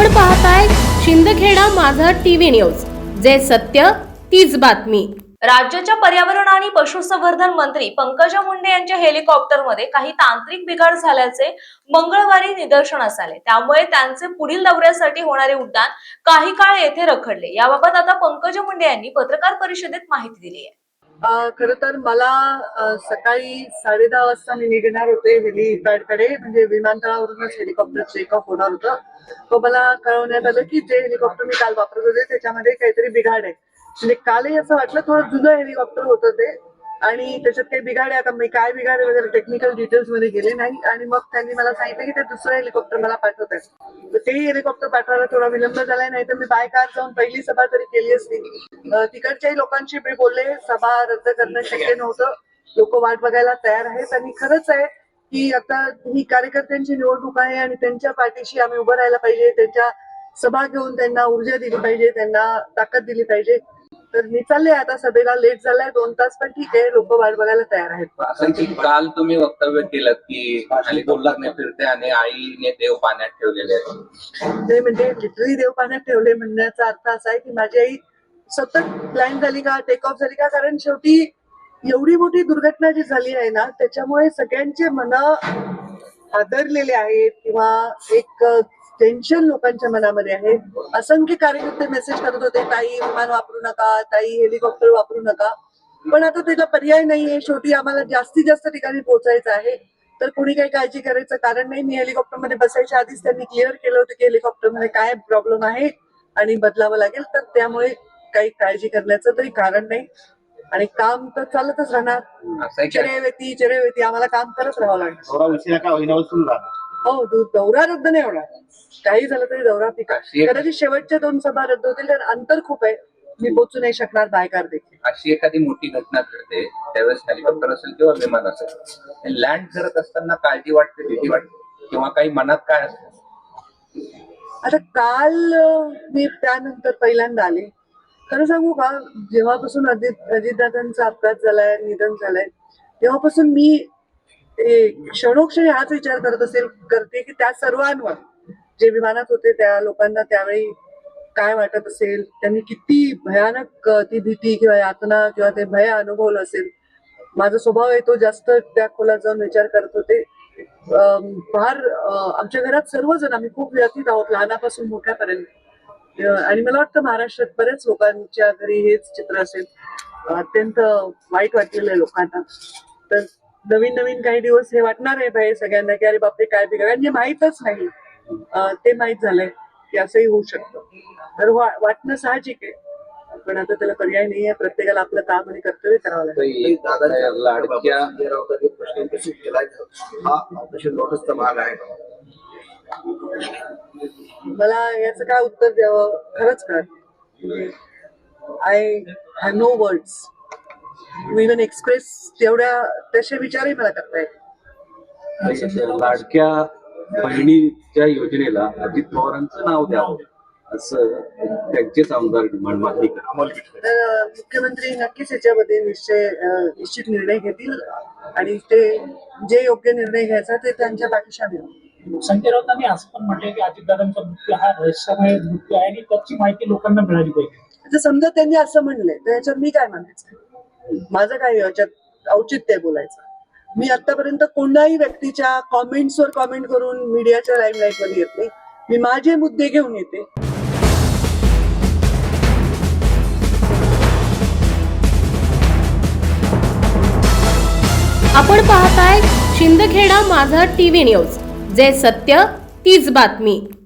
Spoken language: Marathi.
आपण पाहताय शिंदखेडा माझा टीव्ही न्यूज. जे सत्य तीच बातमी. राज्याच्या पर्यावरण आणि पशुसंवर्धन मंत्री पंकजा मुंडे यांच्या हेलिकॉप्टरमध्ये काही तांत्रिक बिघाड झाल्याचे मंगळवारी निदर्शनास आले. त्यामुळे त्यांचे पुढील दौऱ्यासाठी होणारे उड्डाण काही काळ येथे रखडले. याबाबत आता पंकजा मुंडे यांनी पत्रकार परिषदेत माहिती दिली आहे. खर तर मला सकाळी साडे दहा वाजता मी निघणार होते हेलिपॅडकडे म्हणजे विमानतळावरूनच हेलिकॉप्टर चेकअप होणार होतं. तो मला कळवण्यात आलं की जे हेलिकॉप्टर मी काल वापरत होते त्याच्यामध्ये काहीतरी बिघाड आहे. म्हणजे कालही असं वाटलं थोडं जुनं हेलिकॉप्टर होतं ते आणि त्याच्यात काही बिघाड आहे आता मी काय बिघाड वगैरे टेक्निकल डिटेल्समध्ये गेले नाही. आणि मग त्यांनी मला सांगितलं की ते दुसरं हेलिकॉप्टर मला पाठवत आहे तर तेही हेलिकॉप्टर पाठवायला थोडा विलंब झालाय नाही तर मी बाय कार जाऊन पहिली सभा तरी केली असती. तिकडच्याही लोकांशी मी बोलले सभा रद्द करणं शक्य नव्हतं. लोक वाट बघायला तयार आहेत. आणि खरंच आहे की आता ही कार्यकर्त्यांची निवडणूक आहे आणि त्यांच्या पाठीशी आम्ही उभं राहायला पाहिजे. त्यांच्या सभा घेऊन त्यांना ऊर्जा दिली पाहिजे त्यांना ताकद दिली पाहिजे. तर मी चालले आता सभेला लेट झालाय दोन तास पण ठीक आहे लोक वाट बघायला तयार आहेत. असं की काल तुम्ही वक्तव्य केलं की हेलिकॉप्टरने फिरते आणि आईने देव पाण्यात ठेवलेले आहेत. ते म्हणजे लिटरली देव पाण्यात ठेवले म्हणण्याचा अर्थ असा आहे की माझी आई सतत प्लॅन झाली का टेक ऑफ झाली का कारण शेवटी एवढी मोठी दुर्घटना जी झाली आहे ना त्याच्यामुळे सगळ्यांचे मन हादरलेले आहेत किंवा एक टेन्शन लोकांच्या मनामध्ये आहे. असंख्य कार्यकर्ते मेसेज करत होते ताई विमान वापरू नका ताई हेलिकॉप्टर वापरू नका. पण आता त्याला पर्याय नाहीये. शेवटी आम्हाला जास्तीत जास्त ठिकाणी पोहोचायचं आहे. तर कोणी काही काळजी करायचं कारण नाही. मी हेलिकॉप्टरमध्ये बसायच्या आधीच त्यांनी क्लिअर केलं होतं की हेलिकॉप्टरमध्ये काय प्रॉब्लेम आहे आणि बदलावं लागेल. तर त्यामुळे काही काळजी करण्याचं तरी कारण नाही. आणि काम तर चालतच राहणार. चिरेवेती चिरेवेती. आम्हाला काम करत राहावं लागणार हो दौरा रद्द नाही होणार. काही झालं तरी दौरा पिका कदाचित शेवटच्या दोन सभा रद्द होतील कारण अंतर खूप आहे. मी पोचू नाही शकणार बायकार देखील. अशी एखादी मोठी घटना घडते त्यावेळेस हेलिकॉप्टर असेल किंवा विमान असेल लँड करत असताना काळजी वाटते भीती वाटते किंवा काही मनात काय असतं? आता काल मी त्यानंतर पहिल्यांदा आले. खरं सांगू का जेव्हापासून अजित अजितदादांचा अपघात झालाय निधन झालंय तेव्हापासून मी ते क्षणोक्षणी हाच विचार करत असेल करते की त्या सर्वांवर. जे विमानात होते त्या लोकांना त्यावेळी काय वाटत असेल त्यांनी किती भयानक ती भीती किंवा यातना किंवा ते भय अनुभवलं असेल. माझा स्वभाव आहे तो जास्त त्या खोलात जाऊन विचार करत होते. फार आमच्या घरात सर्वजण आम्ही खूप व्यथित आहोत लहानापासून मोठ्यापर्यंत. आणि मला वाटतं महाराष्ट्रात बऱ्याच लोकांच्या घरी हेच चित्र असेल. अत्यंत वाईट वाटलेलं आहे लोकांना. तर नवीन नवीन काही दिवस हे वाटणार आहे भाई सगळ्यांना की अरे बापरे काय बिघड जे माहीतच नाही. ते माहीत झालंय की असंही होऊ शकतं. तर वाटणं साहजिक आहे. पण आता त्याला पर्याय नाही आहे. प्रत्येकाला आपलं काम आणि कर्तव्य करावं लागेल. हा भाग आहे. मला याचं काय उत्तर द्यावं? खरंच कळत I have no words even express तेवढ्या तसे विचारही मला करता येत लाडक्या बहिणीच्या योजनेला अजित पवारांचं नाव द्यावं असं त्यांचेच आमदार डिमांड मागणी तर मुख्यमंत्री नक्कीच याच्यामध्ये निश्चय निश्चित निर्णय घेतील आणि ते जे योग्य निर्णय घ्यायचा ते त्यांच्या पाठीशी आम्ही आहोत. संजय राऊतांनी असं पण म्हटलंय की अजितदादांचा मृत्यू हा रहस्यमय मृत्यू आहे आणि त्याची माहिती लोकांना मिळाली पाहिजे. समजा त्यांनी असं म्हणलंय तर याच्यात मी काय म्हणायचं माझं काय याच्यात औचित्य बोलायचं. मी आतापर्यंत कोणाही व्यक्तीच्या कॉमेंट्सवर कॉमेंट करून मीडियाच्या लाईमलाईटमध्ये येत नाही. मी माझे मुद्दे घेऊन येते. आपण पाहताय शिंदखेडा माझा टीव्ही न्यूज जे सत्य तीच बातमी.